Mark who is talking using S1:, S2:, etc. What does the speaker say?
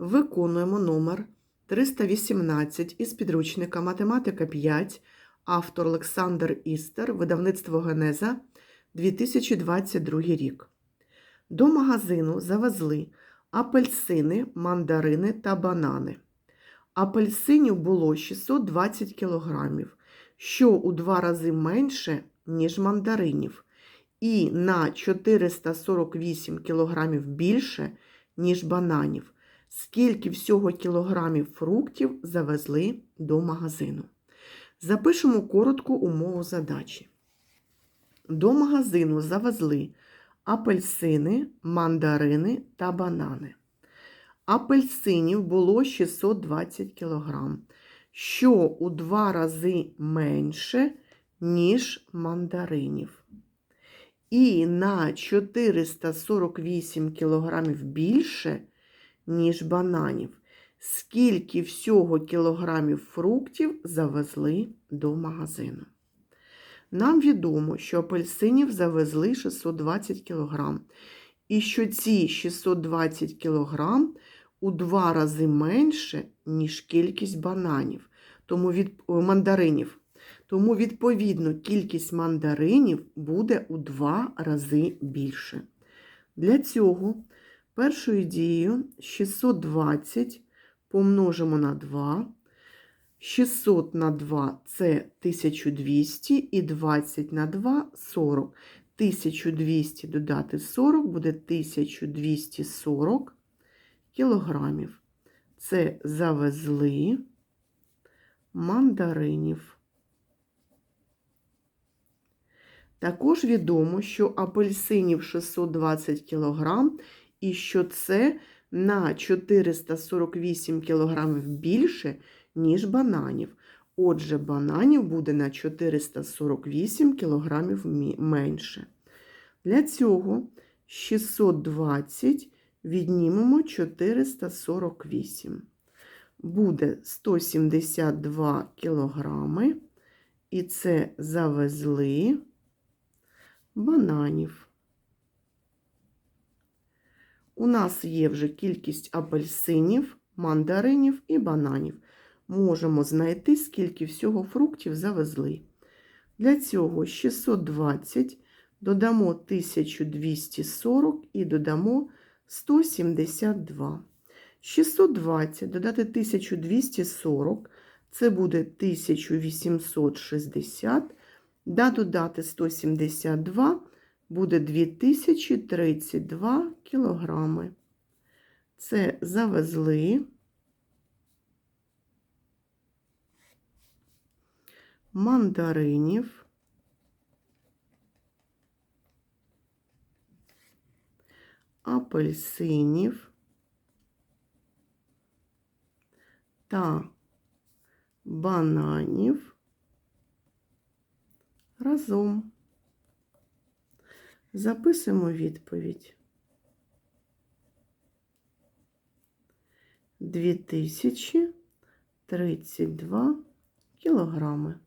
S1: Виконуємо номер 318 із підручника Математика 5, автор Олександр Істер, видавництво Генеза, 2022 рік. До магазину завезли апельсини, мандарини та банани. Апельсинів було 620 кг, що у два рази менше, ніж мандаринів, і на 448 кг більше, ніж бананів. Скільки всього кілограмів фруктів завезли до магазину? Запишемо коротку умову задачі. До магазину завезли апельсини, мандарини та банани. Апельсинів було 620 кг, що у два рази менше, ніж мандаринів. І на 448 кг більше, ніж бананів. Скільки всього кілограмів фруктів завезли до магазину? Нам відомо, що апельсинів завезли 620 кг, і що ці 620 кг у два рази менше, ніж кількість бананів, тому від мандаринів. Тому, відповідно, кількість мандаринів буде у два рази більше. Для цього першою дією 620 помножимо на 2. 600 на 2 це 1200 і 20 на 2 40. 1200 додати 40 буде 1240 кілограмів. Це завезли мандаринів. Також відомо, що апельсинів 620 кг і що це на 448 кг більше, ніж бананів. Отже, бананів буде на 448 кг менше. Для цього 620 віднімемо 448. Буде 172 кілограми, і це завезли бананів. У нас є вже кількість апельсинів, мандаринів і бананів. Можемо знайти, скільки всього фруктів завезли. Для цього 620 додамо 1240 і додамо 172. 620 додати 1240 це буде 1860. Да додати 172 буде 2032 кілограми. Це завезли мандаринів, апельсинів та бананів разом. Записуємо відповідь. 2032 кілограми.